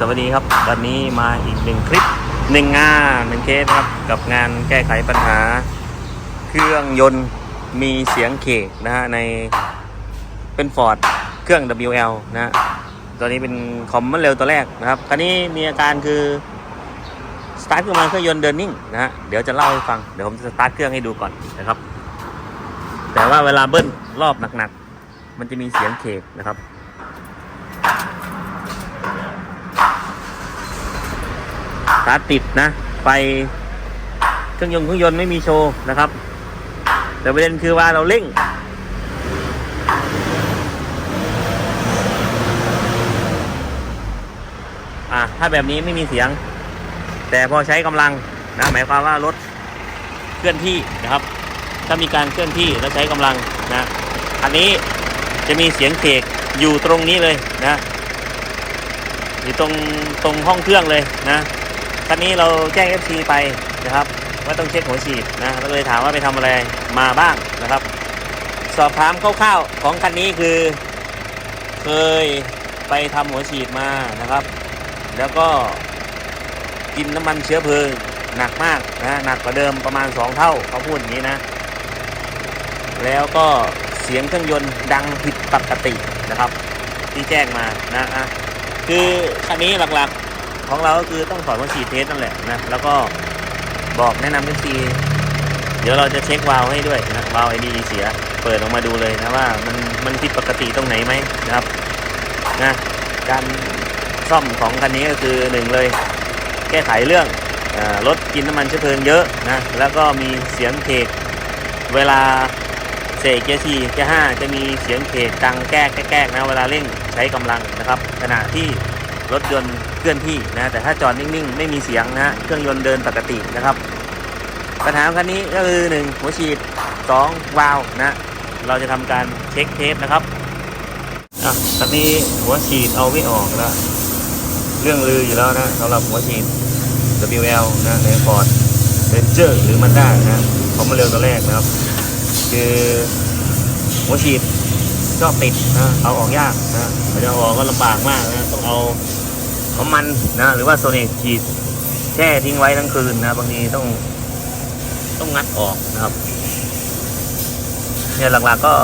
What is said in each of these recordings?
สวัสดีครับ วันนี้มาอีกหนึ่งคลิปหนึ่งงานหนึ่งเคสครับ กับงานแก้ไขปัญหา เครื่องยนต์มีเสียงเคกนะฮะในเป็นฟอร์ดเครื่อง WL นะฮะตัวนี้เป็นคอมมันเร็วตัวแรกนะครับคันนี้มีอาการคือสตาร์ทขึ้นมาเครื่องยนต์เดินนิ่งนะฮะเดี๋ยวจะเล่าให้ฟังเดี๋ยวผมจะสตาร์ทเครื่องให้ดูก่อนนะครับ แต่ว่าเวลาเบิ้ลรอบหนักๆมันจะมีเสียงเคกนะครับ ตาร์ทติดนะไฟเครื่องยนต์เครื่องยนต์ไม่มีโชว์นะครับ แต่ประเด็นคือว่าเราเร่ง อะถ้าแบบนี้ไม่มีเสียง แต่พอใช้กำลังนะหมายความว่ารถเคลื่อนที่นะครับ ถ้ามีการเคลื่อนที่แล้วใช้กำลังนะอันนี้จะมีเสียงเคกอยู่ตรงนี้เลยนะอยู่ตรงตรงห้องเครื่องเลยนะ คันนี้เราแจ้ง FC ไปนะครับ ว่าต้องเช็คหัวฉีดนะเราเลยถามว่าไปทำอะไรมาบ้างนะครับ สอบถามคร่าวๆของคันนี้คือ เคยไปทำหัวฉีดมานะครับ แล้วก็กินน้ำมันเชื้อเพลิงหนักมากนะหนักกว่าเดิมประมาณ 2 เท่าเขาพูดอย่างนี้นะ แล้วก็เสียงเครื่องยนต์ดังผิดปกตินะครับ ที่แจ้งมานะอะคือคันนี้หลักๆ ของเราก็คือต้องถอดหัวฉีดเทสนั่นแหละนะแล้วก็บอกแนะนำเอฟซีเดี๋ยวเราจะเช็ควาล์วให้ด้วยนะวาล์วไอดีเสีย เปิดออกมาดูเลยนะว่ามันมันผิดปกติตรงไหนไหมนะครับนะการซ่อมของคันนี้ก็คือหนึ่งเลย แก้ไขเรื่องรถกินน้ำมันเชื้อเพลิงเยอะนะแล้วก็มีเสียงเคกเวลาเสกเกียร์สี่เกียร์ห้าจะมีเสียงเคกดังแก้แก้นะเวลาเร่งใช้กำลังนะครับ ขณะที่รถยนต์ ลื่อนที่นะแต่ถ้าจอดนิ่งๆ ไม่มีเสียงนะเครื่องยนต์เดินปกตินะครับ ปัญหาของคันนี้ก็คือหนึ่งหัวฉีดสองวาล์วนะเราจะทำการเช็คเทสนะครับอะคันนี้หัวฉีดเอาไม่ออกแล้วเรื่องลืออยู่แล้วนะสำหรับหัวฉีด WL นะในฟอร์ดเรนเจอร์หรือมันด้านะเขามาเร็วตัวแรกนะครับ คือหัวฉีดชอบติดนะเอาออกยากนะจะอออกก็ลำบากมากนะต้องเอา น้ำมันนะหรือว่าโซเนตฉีดแช่ทิ้งไว้ทั้งคืนนะบางทีต้องต้องงัดออกนะครับเนี่ยหลักๆก็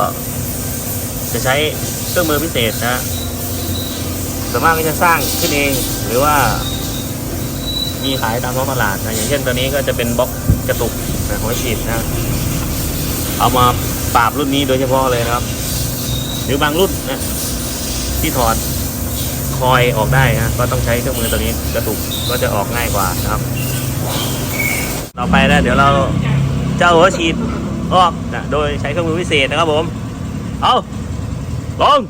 จะใช้เครื่องมือพิเศษนะส่วนมากก็จะสร้างขึ้นเองหรือว่ามีขายตามท้องตลาดนะอย่างเช่นตัวนี้ก็จะเป็นบล็อกกระตุกนะหัวฉีดนะเอามาปราบรุ่นนี้โดยเฉพาะเลยนะครับ หรือบางรุ่นนะที่ถอด คอยออกได้นะก็ต้องใช้เครื่องมือตัวนี้กระตุกก็จะออกง่ายกว่านะครับ ต่อไปนะเดี๋ยวเราเจ้าหัวฉีดออกนะโดยใช้เครื่องมือพิเศษนะครับผม เอาลง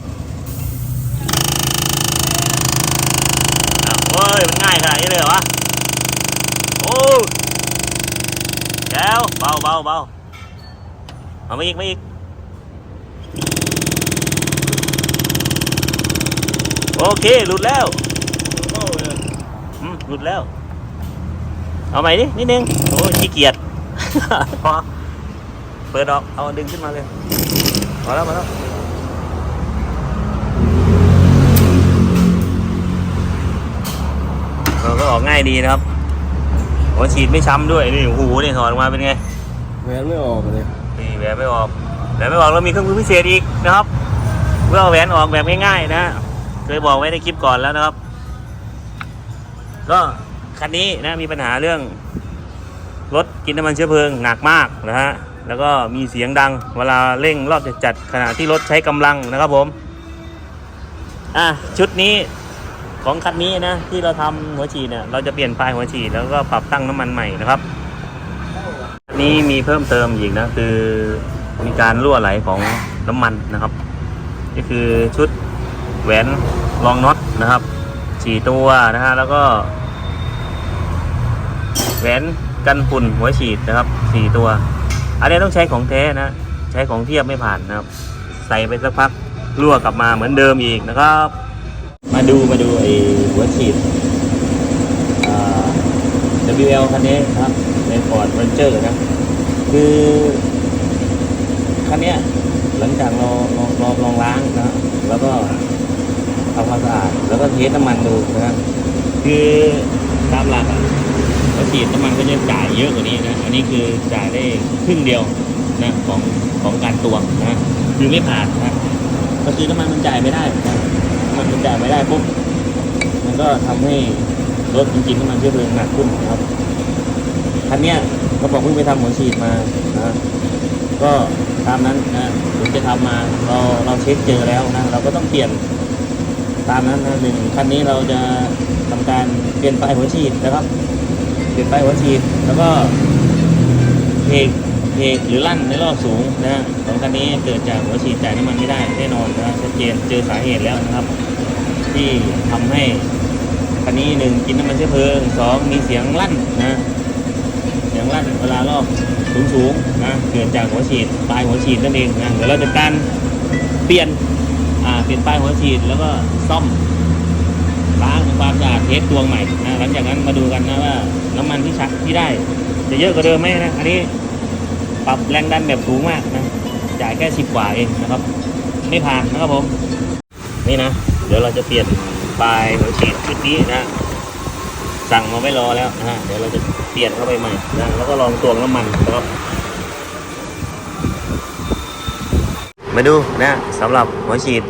อ้าวเฮ้ยมันง่ายขนาดนี้เลยเหรอวะโอ้แล้วเบาเบาเบาเอามาอีกไมาอีก โอเค หลุดแล้วอืมหลุดแล้ว เอาใหม่ดินิดนึง โอ้ยขี้เกียจพอเปิดออก เอาดึงขึ้นมาเลยมาแล้วมาแล้วเราก็ออกง่ายดีนะครับหัวฉีดไม่ช้ำด้วยนี่โอ้โหนี่ถอดออกมาเป็นไงแหวนไม่ออกเลยนี่แหวนไม่ออกแหวนไม่ออกเรามีเครื่องมือพิเศษอีกนะครับเพื่อเอาแหวนออกแบบง่ายๆนะ เคยบอกไว้ในคลิปก่อนแล้วนะครับ ก็คันนี้นะมีปัญหาเรื่องรถกินน้ำมันเชื้อเพลิงหนักมากนะฮะแล้วก็มีเสียงดัง เวลาเร่งรอบจัดขณะที่รถใช้กำลังนะครับผมอะชุดนี้ของคันนี้นะที่เราทำหัวฉีดเนี่ยเราจะเปลี่ยนปลายหัวฉีดแล้วก็ปรับตั้งน้ำมันใหม่นะครับนี้มีเพิ่มเติมอีกนะคือมีการรั่วไหลของน้ำมันนะครับ ก็คือชุดแหวน รองน็อตนะครับสี่ตัวนะฮะแล้วก็ แหวนกันฝุ่นหัวฉีดนะครับสี่ตัว อันนี้ต้องใช้ของแท้นะ ใช้ของเทียบไม่ผ่านนะครับ ใส่ไปสักพักรั่วกลับมาเหมือนเดิมอีกนะครับ มาดูมาดูไอ้หัวฉีด WL คันนี้นะครับใน Ford Ranger นะ คือคันนี้หลังจากเราลองลองลองล้างนะแล้วก็ ทำความสะอาดแล้วก็เทสน้ำมันดูนะคือตามหลักอะวัฉีดน้ำมันก็จะจ่ายเยอะกว่านี้นะอันนี้คือจ่ายได้ครึ่งเดียวนะของของการตวงนะคือไม่ผ่านนะก็คือน้ำมันมันจ่ายไม่ได้นะมันมันจ่ายไม่ได้ปุ๊บมันก็ทำให้รถจริงๆน้ำมันเชื้อเพลิงหนักขึ้นนะครับคันเนี้ยเขาบอกเพิ่งไปทำหัวฉีดมานะก็ตามนั้นนะผมจะทำมาเราเราเช็คเจอแล้วนะเราก็ต้องเปลี่ยน ตามนั้นนะหนึ่งคันนี้เราจะทำการเปลี่ยนปลายหัวฉีดนะครับเปลี่ยนปลายหัวฉีดแล้วก็เพกเพกหรือลั่นในรอบสูงนะฮะของคันนี้เกิดจากหัวฉีดจ่ายน้ำมันไม่ได้แน่นอนนะชัดเจนเจอสาเหตุแล้วนะครับ ที่ทำให้คันนี้หนึ่งกินน้ำมันเชื้อเพลิงสองมีเสียงลั่นนะเสียงลั่นเวลารอบสูงๆนะเกิดจากหัวฉีดปลายหัวฉีดนั่นเองนะเดี๋ยวเราจะการเปลี่ยน เปลี่ยนปลายหัวฉีดแล้วก็ซ่อมล้างความสะอาดเทสตวงใหม่นะหลังจากนั้นมาดูกันนะว่าน้ำมันที่ชักที่ได้ จะเยอะกว่าเดิมไหมนะอันนี้ปรับแรงดันแบบสูงมากนะจ่ายแค่สิบกว่าเองนะครับ ไม่ผ่านนะครับผมนี่นะ เดี๋ยวเราจะเปลี่ยนปลายหัวฉีดชุดนี้นะสั่งมาไม่รอแล้วนะฮะเดี๋ยวเราจะเปลี่ยนเข้าไปใหม่นะแล้วก็ลองตวงน้ำมันนะครับมาดูนะสำหรับหัวฉีด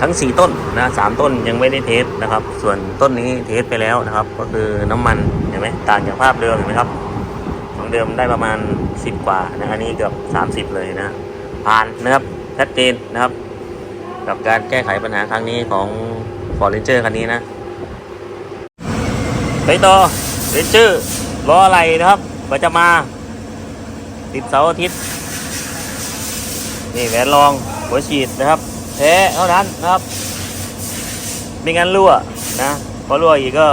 ทั้ง 4 ต้นนะสามต้นยังไม่ได้เทสนะครับ ส่วนต้นนี้เทสไปแล้วนะครับ ก็คือน้ำมันเห็นไหมต่างจากภาพเดิมเห็นไหมครับ ของเดิมได้ประมาณ 10 กว่านะอันนี้เกือบ30 เลยนะผ่านนะครับชัดเจนนะครับ กับการแก้ไขปัญหาครั้งนี้ของ Ford Ranger คันนี้นะไปต่อเรนเจอร์รออะไรนะครับ ก็จะมาติดเสาร์อาทิตย์นี่แหวนรองหัวฉีดนะครับ แท้เท่านั้นนะครับ ไม่งั้นรั่วนะพอรั่วอีกก็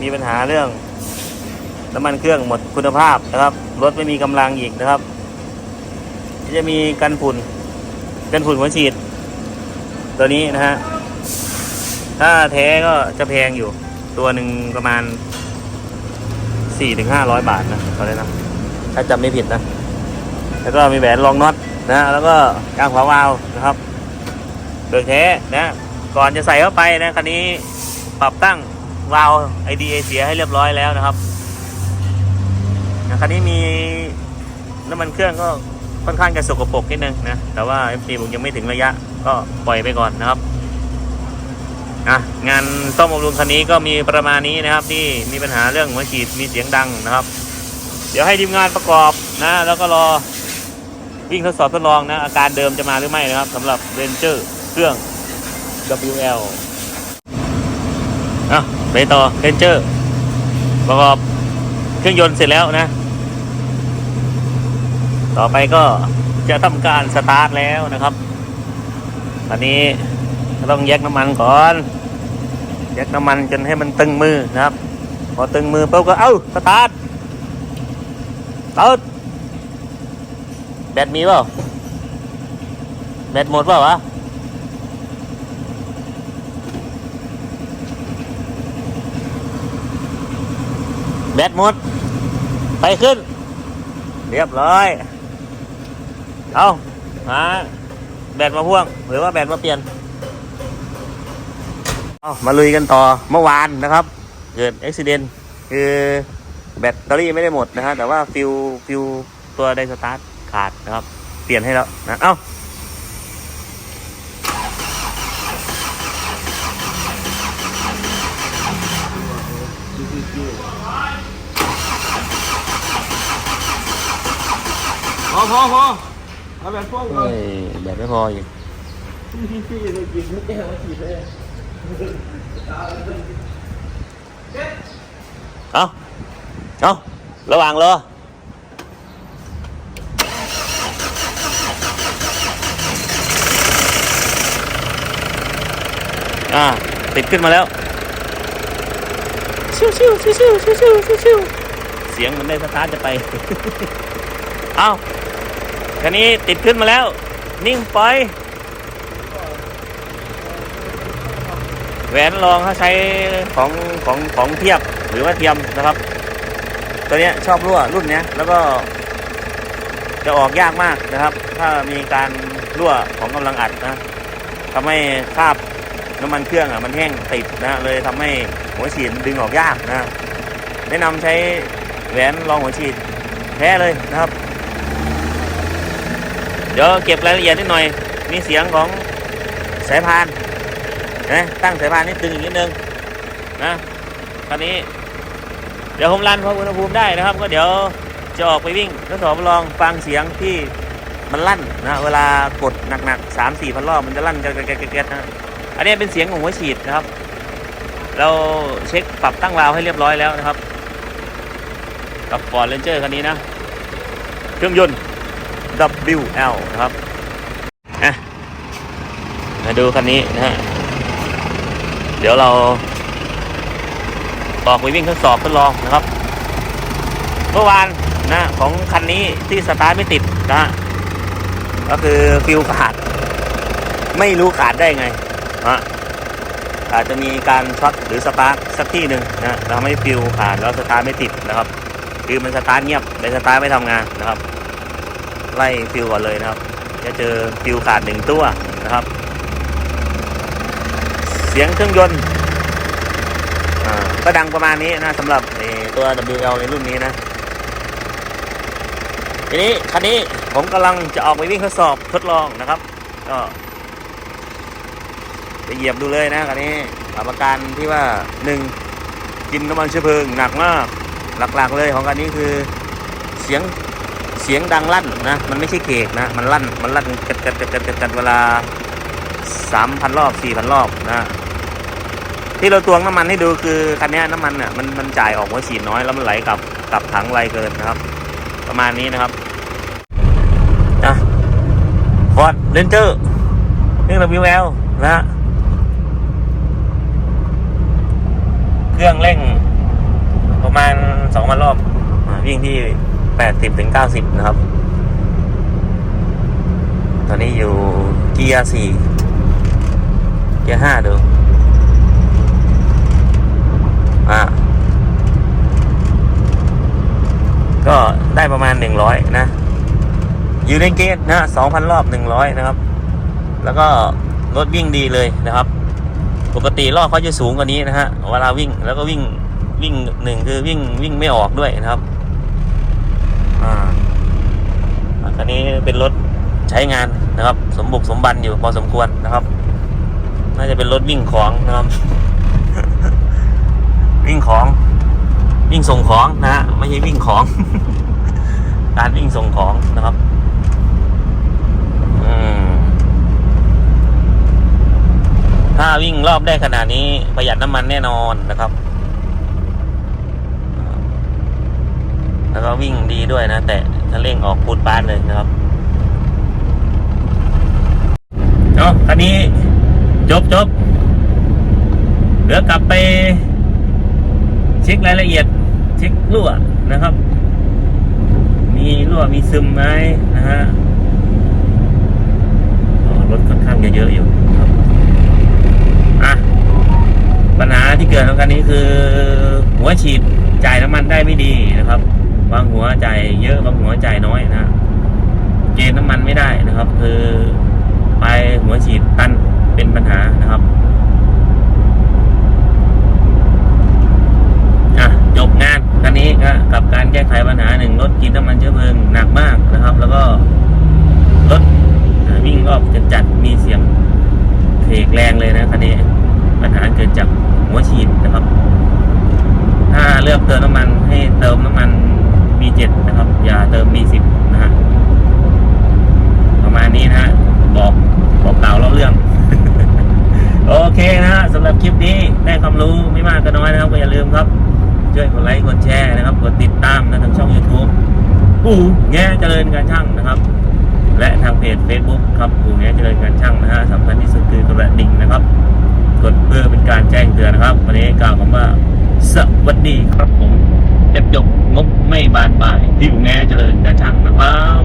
มีปัญหาเรื่องน้ำมันเครื่องหมดคุณภาพนะครับรถไม่มีกำลังอีกนะครับ จะมีกันฝุ่นกันฝุ่นหัวฉีด ตัวนี้นะฮะถ้าแท้ก็จะแพงอยู่ ตัวหนึ่งประมาณสี่ถึงห้าร้อยบาทนะตอนนี้นะถ้าจำไม่ผิดนะ แล้วก็มีแหวนรองน็อตนะ แล้วก็กางขวาวาวนะครับ เบิกแท้นะก่อนจะใส่เข้าไปนะคันนี้ปรับตั้งวาล์วไอดีเอเสียให้เรียบร้อยแล้วนะครับนะคันนี้มีน้ำมันเครื่องก็ค่อนข้างจะสกปรกนิดนึงนะแต่ว่า FC ผมยังไม่ถึงระยะก็ปล่อยไปก่อนนะครับอะงานซ่อมบำรุงคันนี้ก็มีประมาณนี้นะครับ ที่มีปัญหาเรื่องหัวฉีดมีเสียงดังนะครับ เดี๋ยวให้ทีมงานประกอบนะแล้วก็รอวิ่งทดสอบทดลองนะอาการเดิมจะมาหรือไม่นะครับสำหรับเรนเจอร์ เครื่อง WL อะไปต่อเรนเจอร์ประกอบเครื่องยนต์เสร็จแล้วนะ ต่อไปก็จะทำการสตาร์ทแล้วนะครับตอนนี้ต้องแยกน้ำมันก่อนแยกน้ำมันจนให้มันตึงมือนะครับ พอตึงมือปุ๊บก็เอ้าสตาร์ทเติดแบตมีเปล่าแบตหมดเปล่าวะ แบตหมด ไปขึ้น เรียบร้อย เอาหาแบตมาพ่วง หรือว่าแบตมาเปลี่ยน เอามาลุยกันต่อเมื่อวานนะครับ เกิดอุบิเหตุคือแบตเตอรี่ไม่ได้หมดนะฮะแต่ว่าฟิวฟิวตัวไดสตาร์ทขาดนะครับ เปลี่ยนให้แล้วนะ เอ้า พอพอพอเอาแบบพวกเฮ้ยแบบไม่พออีกพี่เลยกนไม่แก้วมาฉีดเลยเอาเอาระหว่าเลยอ่าติดขึ้นมาแล้วชิวชิวชิวชิวชิวชิวเสียงมันได้สตาร์ทจะไป เอา คันนี้ติดขึ้นมาแล้ว นิ่งปล่อยแหวนรองเขาใช้ของของของเทียบหรือว่าเทียมนะครับ ตัวนี้ชอบรั่วรุ่นนี้แล้วก็จะออกยากมากนะครับ ถ้ามีการรั่วของกำลังอัดนะทำให้คราบน้ำมันเครื่องอะมันแห้งติดนะเลยทำให้หัวฉีดดึงออกยากนะแนะนำใช้แหวนรองหัวฉีดแท้เลยนะครับ เดี๋ยวเก็บรายละเอียดนิดหน่อย มีเสียงของสายพานนะตั้งสายพานนี่ตึงอีกนิดนึงนะคราวนี้ เดี๋ยวผมรันพออุณหภูมิได้นะครับ ก็เดี๋ยวจะออกไปวิ่งทดสอบลองฟังเสียงที่มันลั่นนะเวลากดหนักๆสามสี่พันรอบมันจะลั่นแก๊กๆๆๆนะอันนี้เป็นเสียงของหัวฉีดนะครับ เราเช็คปรับตั้งวาวให้เรียบร้อยแล้วนะครับ กับ Ford Ranger คันนี้นะ เครื่องยนต์ WL นะครับอะมาดูคันนี้นะฮะ เดี๋ยวเราออกไปวิ่งทดสอบทดลองนะครับ เมื่อวานนะของคันนี้ที่สตาร์ทไม่ติดนะฮะก็คือฟิวขาด ไม่รู้ขาดได้ไงนะอาจจะมีการช็อตหรือสตาร์ทสักที่หนึ่งนะทำให้ฟิวขาดแล้วสตาร์ทไม่ติดนะครับ คือมันสตาร์ทเงียบแต่สตาร์ทไม่ทำงานนะครับ ไล่ฟิวก่อนเลยนะครับ จะเจอฟิวขาดหนึ่งตัวนะครับ เสียงเครื่องยนต์ก็ดังประมาณนี้นะสำหรับตัว WL ในรุ่นนี้นะ ทีนี้คันนี้ผมกำลังจะออกไปวิ่งทดสอบทดลองนะครับ ก็ไปเหยียบดูเลยนะคันนี้กับอาการที่ว่าหนึ่งกินน้ำมันเชื้อเพลิงหนักมากหลักๆเลยของคันนี้คือเสียง เสียงดังลั่นนะมันไม่ใช่เคกนะมันลั่นมันลั่นกัดกัดกัดกัดกัดกัดเวลาสามพันรอบสี่พันรอบนะที่เราตวงน้ำมันให้ดูคือคันนี้น้ำมันอะมันมันจ่ายออกหัวฉีดน้อยแล้วมันไหลกลับกลับถังไวเกินนะครับ ประมาณนี้นะครับนะฟอร์ดเรนเจอร์เครื่อง WL นะฮะเครื่องเร่งประมาณสองพันรอบวิ่งที่ แปดสิบถึงเก้าสิบนะครับ ตอนนี้อยู่เกียร์สี่เกียร์ห้าดูอ่าก็ได้ประมาณหนึ่งร้อยนะ อยู่ในเกณฑ์นะสองพันรอบหนึ่งร้อยนะครับ แล้วก็รถวิ่งดีเลยนะครับ ปกติรอบเขาจะสูงกว่านี้นะฮะ เวลาวิ่งแล้วก็วิ่งวิ่งหนึ่งคือวิ่งวิ่งไม่ออกด้วยนะครับ อ่า คันนี้เป็นรถใช้งานนะครับ สมบุกสมบันอยู่พอสมควรนะครับ น่าจะเป็นรถวิ่งของนะครับ วิ่งของวิ่งส่งของนะฮะไม่ใช่วิ่งของ การวิ่งส่งของนะครับถ้าวิ่งรอบได้ขนาดนี้ประหยัดน้ำมันแน่นอนนะครับ แล้วก็วิ่งดีด้วยนะ แต่ ถ้าเร่งออกพูดปานเลยนะครับเนาะคันนี้จบจบเหลือกลับไปเช็ครายละเอียด เช็ครั่วนะครับ มีรั่วมีซึมไหมนะฮะรถค่อนข้างจะเยอะอยู่ครับอะปัญหาที่เกิดของกันนี้คือ หัวฉีดจ่ายน้ำมันได้ไม่ดีนะครับ บางหัวจ่ายเยอะบางหัวจ่ายน้อยนะเกณฑ์น้ำมันไม่ได้นะครับ คือไปหัวฉีดตันเป็นปัญหานะครับอะจบงานคันนี้กับการแก้ไขปัญหาหนึ่งรถกินน้ำมันเชื้อเพลิงหนักมากนะครับ แล้วก็รถวิ่งรอบจัดจัดมีเสียงเทกแรงเลยนะคันนี้ปัญหาเกิดจากหัวฉีดนะครับ ถ้าเลือกเติมน้ำมันให้เติมน้ำมัน B7 นะครับ อย่าเติม B10 นะฮะประมาณนี้นะฮะบอกบอกกล่าวเล่าเรื่อง โอเคนะฮะสำหรับคลิปนี้ได้ความรู้ไม่มากก็น้อยนะครับก็อย่าลืมครับ ช่วยกดไลค์กดแชร์นะครับกดติดตามนะทางช่อง YouTube ปู่แง่เจริญการช่างนะครับ และทางเพจ Facebook ครับปู่แง่เจริญการช่างนะฮะสำคัญที่สุดคือกระดิ่งนะครับ กดเพื่อเป็นการแจ้งเตือนนะครับ วันนี้กล่าวคำว่าสวัสดีครับผม เจ็บยกงบไม่บานปลายที่ผมแง่เจริญกระชังนะครับ